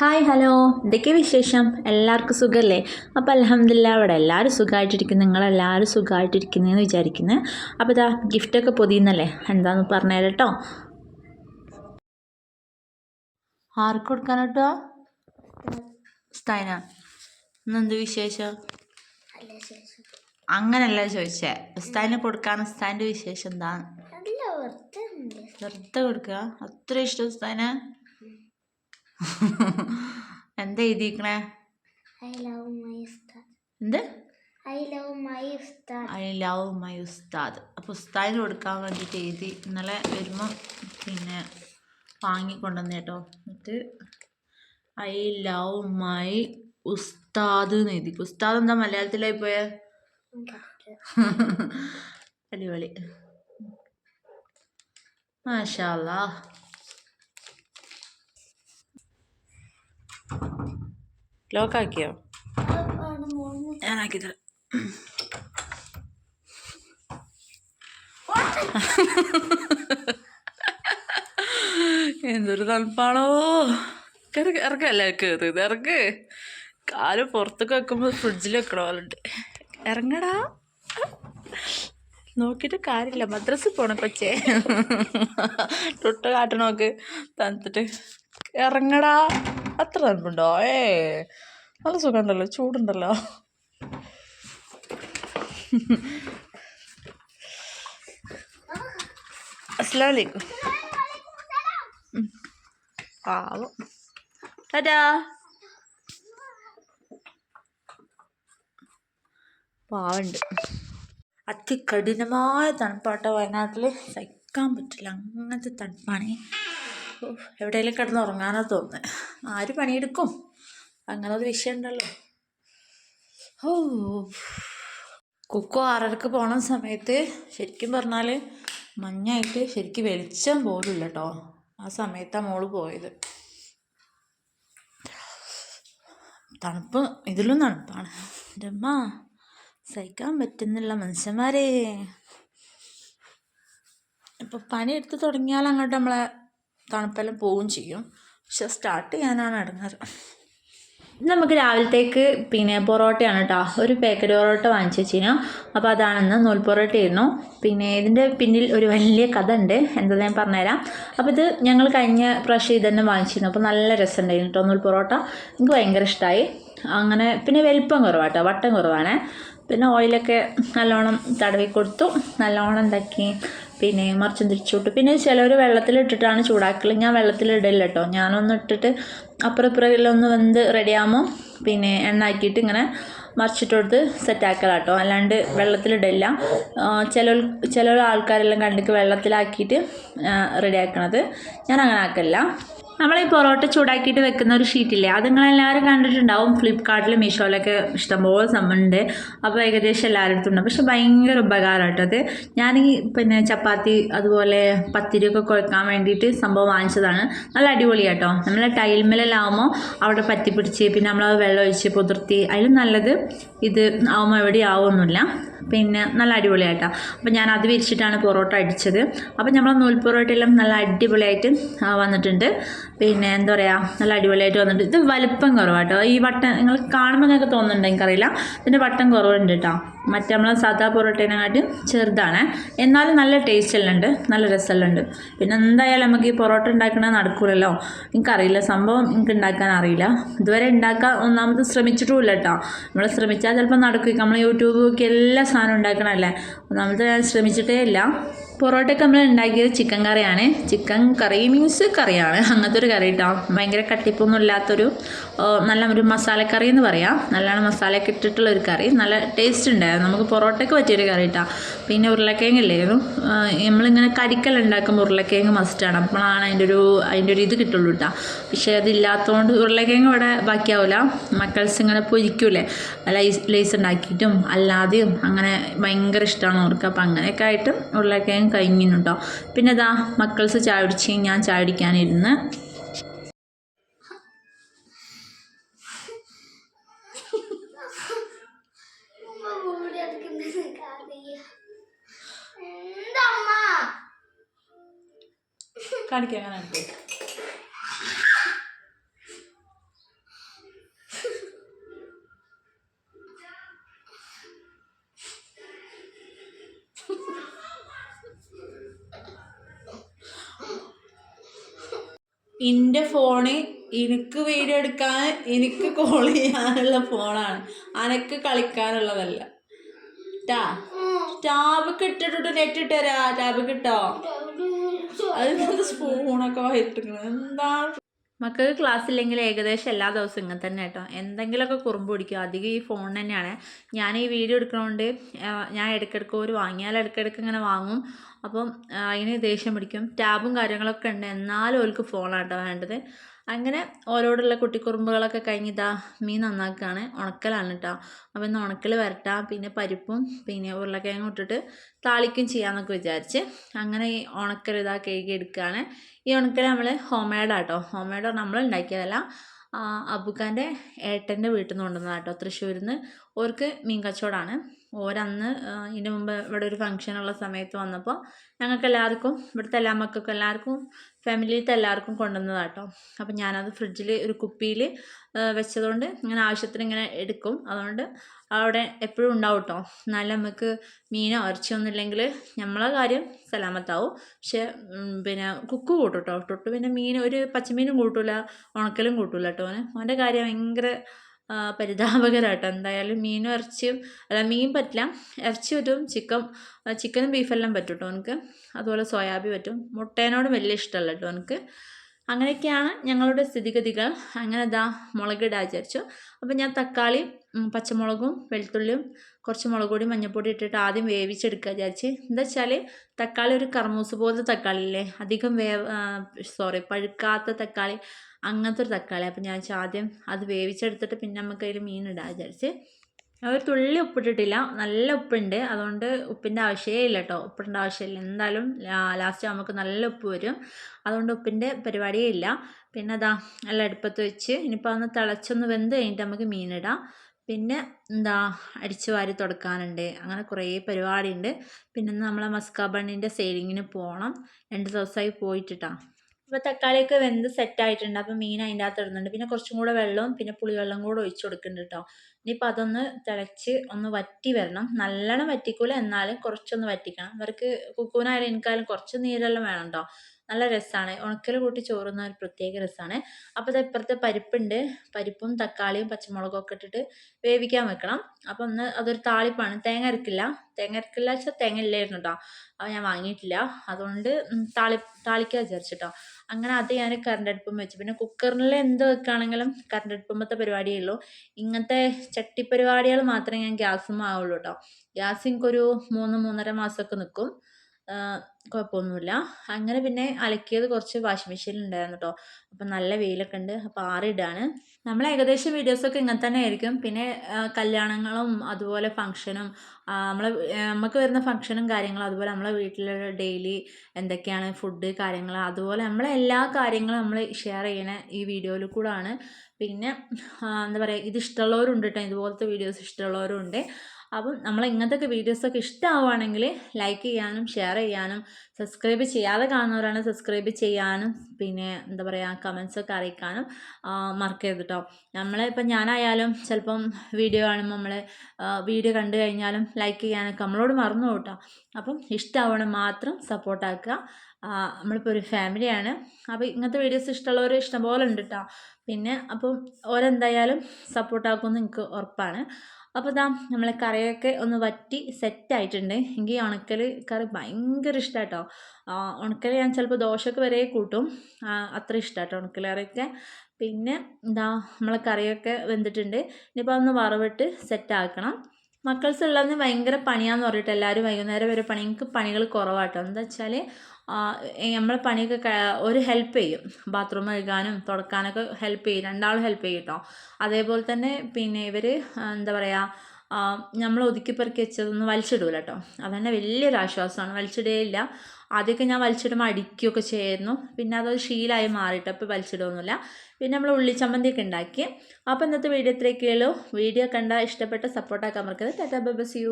Hi hello. എന്തൊക്കെ വിശേഷം? എല്ലാവർക്കും സുഖമല്ലേ അപ്പോൾ അലഹമില്ല അവിടെ എല്ലാവരും സുഖമായിട്ടിരിക്കുന്നു നിങ്ങളെല്ലാവരും സുഖമായിട്ടിരിക്കുന്നതെന്ന് വിചാരിക്കുന്നത് അപ്പോൾ ഇതാ ഗിഫ്റ്റൊക്കെ പൊതിയുന്നല്ലേ? എന്താന്ന് പറഞ്ഞുതരാം കേട്ടോ ആർക്ക് കൊടുക്കാൻ കേട്ടോ സ്റ്റൈന ഇന്നെന്ത് വിശേഷം? അങ്ങനല്ല ചോദിച്ചേ. ഉസ്താദിന് കൊടുക്കാൻ ഉസ്താദിന്റെ വിശേഷം എന്താ? നൃത്തം വെറുതെ കൊടുക്കുക അത്ര ഇഷ്ടം ഉസ്താദിന്? എന്താ എഴുതിയിരിക്കണേ ഐ ലവ് മൈ ഉസ്താദ് എന്ത്? I love my Ustad I love my Ustad അപ്പോൾ ഉസ്താദിന് കൊടുക്കാൻ വേണ്ടിയിട്ട് എഴുതി ഇന്നലെ വരുമ്പം പിന്നെ വാങ്ങിക്കൊണ്ടുവന്ന് കേട്ടോ. എന്നിട്ട് ഐ ലവ് മൈ ഉസ്താദ് എന്ന് എഴുതി. ഉസ്താദ് എന്താ മലയാളത്തിലായി പോയ? അടിപൊളി. മാഷാല്ലാ ലോക്കാക്കിയോ? എന്തൊരു തണുപ്പാണോ. ഇറക്ക് ഇറക്കല്ല കയറി ഇത് ഇറക്ക്. കാൽ പുറത്തൊക്കെ വെക്കുമ്പോൾ ഫ്രിഡ്ജിൽ വെക്കണ ഇറങ്ങടാ. നോക്കിയിട്ട് കാര്യമില്ല. മദ്രസിൽ പോണ കൊച്ചേ. തൊട്ട് കാട്ടണോക്ക് തണുത്തിട്ട്. ഇറങ്ങടാ. അത്ര തണുപ്പുണ്ടോ? ഏ നല്ല സുഖമുണ്ടല്ലോ ചൂടുണ്ടല്ലോ. അസ്സലാമു അലൈക്കും. ഉം. പാവം. ടാറ്റാ പാവുണ്ട്. അതികഠിനമായ തണുപ്പാട്ടോ വയനാട്ടിൽ സഹിക്കാൻ പറ്റില്ല. അങ്ങനത്തെ തണുപ്പാണ്. എവിടെയെങ്കിലും കിടന്ന് ഉറങ്ങാനോ തോന്നുന്നത് ആര് പണിയെടുക്കും? അങ്ങനെ ഒരു വിഷയം ഉണ്ടല്ലോ ഓ കുക്കോ ആറരക്ക് പോണ സമയത്ത് ശരിക്കും പറഞ്ഞാൽ മഞ്ഞായിട്ട് ശരിക്കും വെളിച്ചം പോലും ഇല്ല കേട്ടോ ആ സമയത്താണ് മോൾ പോയത്. തണുപ്പ് ഇതിലും തണുപ്പാണ്. രമ്മ സഹിക്കാൻ പറ്റുന്നില്ല മനുഷ്യന്മാരെ. ഇപ്പം പണിയെടുത്ത് തുടങ്ങിയാൽ അങ്ങോട്ട് നമ്മളെ തണുപ്പെല്ലാം പോവുകയും ചെയ്യും. പക്ഷെ സ്റ്റാർട്ട് ചെയ്യാനാണ് ഇടങ്ങാറ്. നമുക്ക് രാവിലത്തേക്ക് പിന്നെ പൊറോട്ടയാണ് കേട്ടോ ഒരു പാക്കറ്റ് പൊറോട്ട വാങ്ങിച്ചു വെച്ചിരുന്നു. അപ്പോൾ അതാണെന്ന് നൂൽ പൊറോട്ട ഇരുന്നു പിന്നെ ഇതിന്റെ പിന്നിൽ ഒരു വലിയ കഥ ഉണ്ട് എന്താ ഞാൻ പറഞ്ഞുതരാം. അപ്പോൾ ഇത് ഞങ്ങൾ കഴിഞ്ഞ പ്രാവശ്യം ഇത് തന്നെ വാങ്ങിച്ചിരുന്നു. അപ്പോൾ നല്ല രസമുണ്ടായിരുന്നു കേട്ടോ നൂൽ പൊറോട്ട. എനിക്ക് ഭയങ്കര ഇഷ്ടമായി അങ്ങനെ പിന്നെ വലിപ്പം കുറവാട്ടോ. വട്ടം കുറവാണ്. പിന്നെ ഓയിലൊക്കെ നല്ലോണം തടവി കൊടുത്തു. നല്ലോണം എന്താക്കി? പിന്നെ മറിച്ചും തിരിച്ചു വിട്ടു പിന്നെ ചിലർ വെള്ളത്തിലിട്ടിട്ടാണ് ചൂടാക്കൽ ഞാൻ വെള്ളത്തിലിടില്ല കേട്ടോ ഞാനൊന്ന് ഇട്ടിട്ട് അപ്പുറം ഇപ്പുറം എല്ലാം ഒന്ന് വെന്ത് റെഡിയാകുമ്പോൾ പിന്നെ എണ്ണ ആക്കിയിട്ട് ഇങ്ങനെ മറിച്ചിട്ട് കൊടുത്ത് സെറ്റാക്കലാട്ടോ. അല്ലാണ്ട് വെള്ളത്തിലിടില്ല ചില ചില ആൾക്കാരെല്ലാം കണ്ടിട്ട് വെള്ളത്തിലാക്കിയിട്ട് റെഡിയാക്കണത്. ഞാൻ അങ്ങനെ ആക്കലില്ല. നമ്മൾ ഈ പൊറോട്ട ചൂടാക്കിയിട്ട് വെക്കുന്ന ഒരു ഷീറ്റില്ലേ അത് നിങ്ങളെല്ലാവരും കണ്ടിട്ടുണ്ടാവും. ഫ്ലിപ്കാർട്ടിലും മീഷോയിലൊക്കെ ഇഷ്ടംപോലെ സംഭവമുണ്ട് അപ്പോൾ ഏകദേശം എല്ലാവരുടെ അടുത്തുണ്ട് പക്ഷെ ഭയങ്കര ഉപകാരം കേട്ടോ അത്. ഞാൻ ഈ പിന്നെ ചപ്പാത്തി അതുപോലെ പത്തിരിയൊക്കെ കുഴക്കാൻ വേണ്ടിയിട്ട് സംഭവം വാങ്ങിച്ചതാണ്. നല്ല അടിപൊളി കേട്ടോ നമ്മൾ ടൈൽമേലെല്ലാം ആകുമ്പോൾ അവിടെ പറ്റി പിടിച്ച് പിന്നെ നമ്മൾ വെള്ളം ഒഴിച്ച് പുതിർത്തി അതിലും നല്ലത് ഇത് ആവുമ്പോൾ എവിടെയും ആവുമൊന്നുമില്ല പിന്നെ നല്ല അടിപൊളിയായിട്ടോ. അപ്പോൾ ഞാൻ അത് വിരിച്ചിട്ടാണ് പൊറോട്ട അടിച്ചത്. അപ്പോൾ നമ്മൾ നൂൽ പൊറോട്ടയെല്ലാം നല്ല അടിപൊളിയായിട്ട് വന്നിട്ടുണ്ട്. പിന്നെ എന്താ പറയുക നല്ല അടിപൊളിയായിട്ട് വന്നിട്ടുണ്ട്. ഇത് വലിപ്പം കുറവാട്ടോ. ഈ വട്ടം നിങ്ങൾ കാണുമ്പോൾ നിങ്ങൾക്ക് തോന്നുന്നുണ്ടെങ്കിൽ എനിക്കറിയില്ല. ഇതിന്റെ വട്ടം കുറവുണ്ട് കേട്ടോ മറ്റേ നമ്മളെ സാധാ പൊറോട്ടേനെക്കാട്ടും ചെറുതാണ്. എന്നാലും നല്ല ടേസ്റ്റ് എല്ലാം ഉണ്ട് നല്ല രസമെല്ലാം ഉണ്ട് പിന്നെ എന്തായാലും നമുക്ക് ഈ പൊറോട്ട ഉണ്ടാക്കണത് നടക്കൂലല്ലോ. എനിക്കറിയില്ല സംഭവം എനിക്ക് ഉണ്ടാക്കാൻ അറിയില്ല. ഇതുവരെ ഉണ്ടാക്കാൻ ഒന്നാമത് ശ്രമിച്ചിട്ടുമില്ല കേട്ടോ നമ്മൾ ശ്രമിച്ചാൽ ചിലപ്പോൾ നടക്കും. നമ്മൾ യൂട്യൂബ് നോക്കി എല്ലാ സാധനവും ഉണ്ടാക്കണമല്ലേ ഒന്നാമത് ഞാൻ ശ്രമിച്ചിട്ടേ ഇല്ല പൊറോട്ടയൊക്കെ നമ്മൾ ഉണ്ടാക്കിയത് ചിക്കൻ കറിയാണ്. ചിക്കൻ കറി മീൻസ് കറിയാണ്. അങ്ങനത്തെ ഒരു കറി കേട്ടോ ഭയങ്കര കട്ടിപ്പൊന്നും ഇല്ലാത്തൊരു നല്ല ഒരു മസാലക്കറി എന്ന് പറയാം. നല്ലോണം മസാലയൊക്കെ ഇട്ടിട്ടുള്ള ഒരു കറി. നല്ല ടേസ്റ്റ് ഉണ്ടായിരുന്നു. നമുക്ക് പൊറോട്ടയ്ക്ക് പറ്റിയൊരു കറി കേട്ടോ പിന്നെ ഉരുളക്കിഴങ്ങ് ഇല്ലായിരുന്നു. നമ്മളിങ്ങനെ കരിക്കൽ ഉണ്ടാക്കുമ്പോൾ ഉരുളക്കിഴങ്ങ് മസ്റ്റാണ് അപ്പോഴാണ് അതിന്റെ ഒരു അതിന്റെ ഒരു ഇത് കിട്ടുള്ളൂ കേട്ടോ പക്ഷേ അതില്ലാത്തതുകൊണ്ട് ഉരുളക്കിഴങ്ങ് ഇവിടെ ബാക്കിയാവില്ല മക്കൾസ് ഇങ്ങനെ പൊരിക്കൂലേ. ലൈസ് ഉണ്ടാക്കിയിട്ടും അല്ലാതെയും അങ്ങനെ ഭയങ്കര ഇഷ്ടമാണ് അവർക്ക് അപ്പം അങ്ങനെയൊക്കെ ആയിട്ട് ഉരുളക്കിഴങ്ങ് കഴിഞ്ഞിരുന്നു കേട്ടോ പിന്നെ ഇതാ മക്കൾസ് ചായ കുടിച്ച് ഞാൻ ചായ കുടിക്കാനിരുന്ന് കാണിക്കാൻ എന്റെ ഫോണ് എനിക്ക് വീഡിയോ എടുക്കാൻ എനിക്ക് കോൾ ചെയ്യാനുള്ള ഫോണാണ്. അനക്ക് കളിക്കാനുള്ളതല്ല. ടാ ടാബ് കിട്ടിട്ടു നെറ്റ് ഇട്ടരാ ടാബ് കിട്ടോ? അതിനെന്ത് സ്പൂണൊക്കെ വായിട്ടിരിക്കുന്നത് എന്താണ് മക്കൾക്ക് ക്ലാസ് ഇല്ലെങ്കിൽ ഏകദേശം എല്ലാ ദിവസവും ഇങ്ങനെ തന്നെ കേട്ടോ. എന്തെങ്കിലുമൊക്കെ കുറുമ്പ് പിടിക്കും. അധികം ഈ ഫോൺ തന്നെയാണ്. ഞാൻ ഈ വീഡിയോ എടുക്കണോണ്ട് ഞാൻ ഇടയ്ക്കിടയ്ക്ക് ഒരു വാങ്ങിയാൽ ഇടയ്ക്കിടയ്ക്ക് ഇങ്ങനെ വാങ്ങും. അപ്പം അതിന് ദേഷ്യം പിടിക്കും. ടാബും കാര്യങ്ങളൊക്കെ ഉണ്ട്. എന്നാലും ഓൾക്ക് ഫോണാട്ടോ വേണ്ടത്. അങ്ങനെ ഓരോടുള്ള കുട്ടിക്കുറുമ്പുകളൊക്കെ കഴിഞ്ഞ് ഇതാ മീൻ നന്നാക്കുകയാണ് ഉണക്കലാണ് കേട്ടോ അപ്പോൾ ഇന്ന് ഉണക്കൽ വരട്ടാം. പിന്നെ പരിപ്പും പിന്നെ ഉരുളക്കിഴങ്ങും ഇട്ടിട്ട് താളിക്കും ചെയ്യാമെന്നൊക്കെ വിചാരിച്ച് അങ്ങനെ ഈ ഉണക്കൽ ഇതാ കഴുകി എടുക്കുകയാണ് ഈ ഉണക്കൽ നമ്മൾ ഹോം മെയ്ഡാട്ടോ ഹോം മെയ്ഡ് നമ്മൾ ഉണ്ടാക്കിയതല്ല അബുഖാന്റെ ഏട്ടന്റെ വീട്ടിൽ നിന്ന് കൊണ്ടുവന്നതാണ് കേട്ടോ തൃശ്ശൂരിൽ നിന്ന് ഓർക്ക് മീൻ കച്ചവടമാണ് ഓരന്ന് ഇതിന് മുമ്പ് ഇവിടെ ഒരു ഫംഗ്ഷനുള്ള സമയത്ത് വന്നപ്പോൾ ഞങ്ങൾക്ക് എല്ലാവർക്കും ഇവിടുത്തെ എല്ലാ മക്കൾക്കും എല്ലാവർക്കും ഫാമിലിയിലത്തെ എല്ലാവർക്കും കൊണ്ടുവന്നതാണ് കേട്ടോ അപ്പം ഞാനത് ഫ്രിഡ്ജിൽ ഒരു കുപ്പിയിൽ വെച്ചതുകൊണ്ട് ഇങ്ങനെ ആവശ്യത്തിന് ഇങ്ങനെ എടുക്കും. അതുകൊണ്ട് അവിടെ എപ്പോഴും ഉണ്ടാവും കേട്ടോ എന്നാലും നമുക്ക് മീനോ ഇറച്ചിയോ ഒന്നും ഇല്ലെങ്കിൽ നമ്മളെ കാര്യം സലാമത്താവും. പക്ഷെ പിന്നെ കുക്ക് കൂട്ടും കേട്ടോ തൊട്ട് പിന്നെ മീൻ ഒരു പച്ചമീനും കൂട്ടില്ല ഉണക്കലും കൂട്ടില്ല കേട്ടോ അവന് അവന്റെ കാര്യം ഭയങ്കര ആ, പരിതാപകരമാട്ടോ എന്തായാലും മീനും ഇറച്ചിയും അല്ല മീൻ പറ്റില്ല. ഇറച്ചി പറ്റും ചിക്കൻ ചിക്കനും ബീഫെല്ലാം പറ്റും കേട്ടോ എനിക്ക് അതുപോലെ സോയാബി പറ്റും. മുട്ടേനോട് വലിയ ഇഷ്ടമല്ല കേട്ടോ എനിക്ക് അങ്ങനെയൊക്കെയാണ് ഞങ്ങളുടെ സ്ഥിതിഗതികൾ. അങ്ങനെ ഇതാ മുളകിടാൻ വിചാരിച്ചു. അപ്പോൾ ഞാൻ തക്കാളി പച്ചമുളകും വെളുത്തുള്ളിയും കുറച്ച് മുളക് പൊടി മഞ്ഞൾപ്പൊടി ഇട്ടിട്ട് ആദ്യം വേവിച്ചെടുക്കുക വിചാരിച്ച്. എന്താ വെച്ചാൽ തക്കാളി ഒരു കർമൂസ് പോലത്തെ തക്കാളി അല്ലേ അധികം വേവ് സോറി പഴുക്കാത്ത തക്കാളി. അങ്ങനത്തെ ഒരു തക്കാളി. അപ്പോൾ ഞാൻ ആദ്യം അത് വേവിച്ചെടുത്തിട്ട് പിന്നെ നമുക്ക് അതിൽ മീൻ ഇടാൻ വിചാരിച്ച്. ഒരു തുള്ളി ഉപ്പിട്ടിട്ടില്ല. നല്ല ഉപ്പുണ്ട്. അതുകൊണ്ട് ഉപ്പിന്റെ ആവശ്യമേ ഇല്ല കേട്ടോ ഉപ്പിടേണ്ട ആവശ്യമില്ല. എന്തായാലും ലാസ്റ്റ് നമുക്ക് നല്ല ഉപ്പ് വരും. അതുകൊണ്ട് ഉപ്പിന്റെ പരിപാടിയേ ഇല്ല. പിന്നെ അതാ നല്ല അടുപ്പത്ത് വെച്ച് ഇനിയിപ്പോൾ ഒന്ന് തിളച്ചൊന്ന് വെന്ത് കഴിഞ്ഞിട്ട് നമുക്ക് മീനിടാം പിന്നെ എന്താ അടിച്ചു വാരി തുടക്കാനുണ്ട്. അങ്ങനെ കുറേ പരിപാടിയുണ്ട്. പിന്നെ നമ്മളെ മസ്കാബണ്ണിന്റെ സെയിലിങ്ങിന് പോകണം രണ്ട് ദിവസമായി പോയിട്ടിട്ടാ. അപ്പോൾ തക്കാളിയൊക്കെ വെന്ത് സെറ്റ് ആയിട്ടുണ്ട്. അപ്പോൾ മീൻ അതിന്റെ അകത്ത് ഇടുന്നുണ്ട്. പിന്നെ കുറച്ചും കൂടെ വെള്ളവും പിന്നെ പുളിവെള്ളം കൂടെ ഒഴിച്ചു കൊടുക്കുന്നുണ്ട് കേട്ടോ ഇനിയിപ്പോൾ അതൊന്ന് തിളച്ച് ഒന്ന് വറ്റി വരണം. നല്ലോണം വറ്റിക്കൂല എന്നാലും കുറച്ചൊന്ന് വറ്റിക്കണം. ഇവർക്ക് കുക്കൂനായാലും എനിക്കായാലും കുറച്ച് നീരെല്ലാം വേണം കേട്ടോ നല്ല രസമാണ് ഉണക്കൽ കൂട്ടി ചോറുന്ന ഒരു പ്രത്യേക രസമാണ് അപ്പോൾ ഇത് ഇപ്പുറത്തെ പരിപ്പുണ്ട്. പരിപ്പും തക്കാളിയും പച്ചമുളകും ഒക്കെ ഇട്ടിട്ട് വേവിക്കാൻ വെക്കണം. അപ്പോൾ ഒന്ന് അതൊരു താളിപ്പാണ്. തേങ്ങ അരക്കില്ല. തേങ്ങ അരക്കില്ല വെച്ചാൽ തേങ്ങ ഇല്ലായിരുന്നു കേട്ടോ അപ്പോൾ ഞാൻ വാങ്ങിയിട്ടില്ല. അതുകൊണ്ട് താളി താളിക്കാൻ വിചാരിച്ചിട്ടോ അങ്ങനെ അത് ഞാൻ കറണ്ട് അടുപ്പം വെച്ചു. പിന്നെ കുക്കറിൽ എന്ത് വെക്കുകയാണെങ്കിലും കറണ്ട് അടുപ്പമത്തെ പരിപാടിയേ ഉള്ളൂ. ഇങ്ങനത്തെ ചട്ടി പരിപാടികൾ മാത്രമേ ഞാൻ ഗ്യാസും ആവുള്ളൂ കേട്ടോ ഗ്യാസ് എനിക്കൊരു മൂന്ന് മൂന്നര മാസമൊക്കെ നിൽക്കും കുഴപ്പമൊന്നുമില്ല അങ്ങനെ പിന്നെ അലക്കിയത് കുറച്ച് വാഷിംഗ് മെഷീനിൽ ഉണ്ടായിരുന്നു കേട്ടോ അപ്പം നല്ല വെയിലൊക്കെ ഉണ്ട് അപ്പോൾ ആറിടാണ് നമ്മൾ ഏകദേശം വീഡിയോസൊക്കെ ഇങ്ങനെ തന്നെ ആയിരിക്കും. പിന്നെ കല്യാണങ്ങളും അതുപോലെ ഫംഗ്ഷനും നമ്മളെ നമുക്ക് വരുന്ന ഫംഗ്ഷനും കാര്യങ്ങളും അതുപോലെ നമ്മളെ വീട്ടിലുള്ള ഡെയിലി എന്തൊക്കെയാണ് ഫുഡ് കാര്യങ്ങൾ അതുപോലെ നമ്മളെ എല്ലാ കാര്യങ്ങളും നമ്മൾ ഷെയർ ചെയ്യണ ഈ വീഡിയോയിൽ കൂടാണ്. പിന്നെ എന്താ പറയുക ഇത് ഇഷ്ടമുള്ളവരുണ്ട് കേട്ടോ ഇതുപോലത്തെ വീഡിയോസ് ഇഷ്ടമുള്ളവരും ഉണ്ട് അപ്പം നമ്മൾ ഇങ്ങനത്തെ വീഡിയോസൊക്കെ ഇഷ്ടമാവുകയാണെങ്കിൽ ലൈക്ക് ചെയ്യാനും ഷെയർ ചെയ്യാനും സബ്സ്ക്രൈബ് ചെയ്യാതെ കാണുന്നവരാണ് സബ്സ്ക്രൈബ് ചെയ്യാനും പിന്നെ എന്താ പറയുക കമൻസൊക്കെ അറിയിക്കാനും മറക്കരുത് കേട്ടോ നമ്മളിപ്പം ഞാനായാലും ചിലപ്പം വീഡിയോ കാണുമ്പോൾ നമ്മൾ വീഡിയോ കണ്ടു കഴിഞ്ഞാലും ലൈക്ക് ചെയ്യാനൊക്കെ നമ്മളോട് മറന്നു കേട്ടോ അപ്പം ഇഷ്ടമാവണം മാത്രം സപ്പോർട്ടാക്കുക നമ്മളിപ്പോൾ ഒരു ഫാമിലിയാണ് അപ്പോൾ ഇങ്ങനത്തെ വീഡിയോസ് ഇഷ്ടമുള്ളവർ ഇഷ്ടംപോലെ ഉണ്ട് കേട്ടോ പിന്നെ അപ്പം ഓരെന്തായാലും സപ്പോർട്ടാക്കുമെന്ന് എനിക്ക് ഉറപ്പാണ്. അപ്പോൾ ഇതാ നമ്മളെ കറിയൊക്കെ ഒന്ന് വറ്റി സെറ്റ് ആയിട്ടുണ്ട്. എനിക്ക് ഉണക്കൽ കറി ഭയങ്കര ഇഷ്ടമാണ് കേട്ടോ ഉണക്കൽ ഞാൻ ചിലപ്പോൾ ദോശയൊക്കെ വരെ കൂട്ടും. അത്ര ഇഷ്ടമാണ് കേട്ടോ ഉണക്കൽ കറിയൊക്കെ. പിന്നെ എന്താ നമ്മളെ കറിയൊക്കെ വെന്തിട്ടുണ്ട്. ഇനിയിപ്പോൾ ഒന്ന് വറവിട്ട് സെറ്റ് ആക്കണം. മക്കൾസ് ഉള്ളതിന് ഭയങ്കര പണിയാന്ന് പറഞ്ഞിട്ട് എല്ലാവരും വൈകുന്നേരം വരെ പണി. എനിക്ക് പണികൾ കുറവാട്ടോ. എന്താ വെച്ചാൽ നമ്മൾ പണിയൊക്കെ ഒരു ഹെൽപ്പ് ചെയ്യും. ബാത്റൂം കഴുകാനും തുടക്കാനൊക്കെ ഹെൽപ്പ് ചെയ്യും. രണ്ടാളും ഹെൽപ്പ് ചെയ്യും കേട്ടോ അതേപോലെ തന്നെ പിന്നെ ഇവർ എന്താ പറയുക നമ്മൾ ഒതുക്കി പെറുക്കി വെച്ചതൊന്നും വലിച്ചിടൂല കേട്ടോ അതന്നെ വലിയൊരു ആശ്വാസമാണ്. വലിച്ചിടുകയില്ല ആദ്യമൊക്കെ ഞാൻ വലിച്ചിടുമ്പോൾ അടിക്കുകയൊക്കെ ചെയ്യുന്നു പിന്നെ അതൊരു ശീലമായി മാറിയിട്ട് അപ്പോൾ വലിച്ചിടുകയൊന്നുമില്ല പിന്നെ നമ്മൾ ഉള്ളിച്ചമ്മന്തിയൊക്കെ ഉണ്ടാക്കി. അപ്പോൾ ഇന്നത്തെ വീഡിയോ ഇത്രയൊക്കെയുള്ളൂ വീഡിയോ കണ്ട ഇഷ്ടപ്പെട്ട സപ്പോർട്ടാക്കാൻ മറക്കരുത്. Tata bye bye U.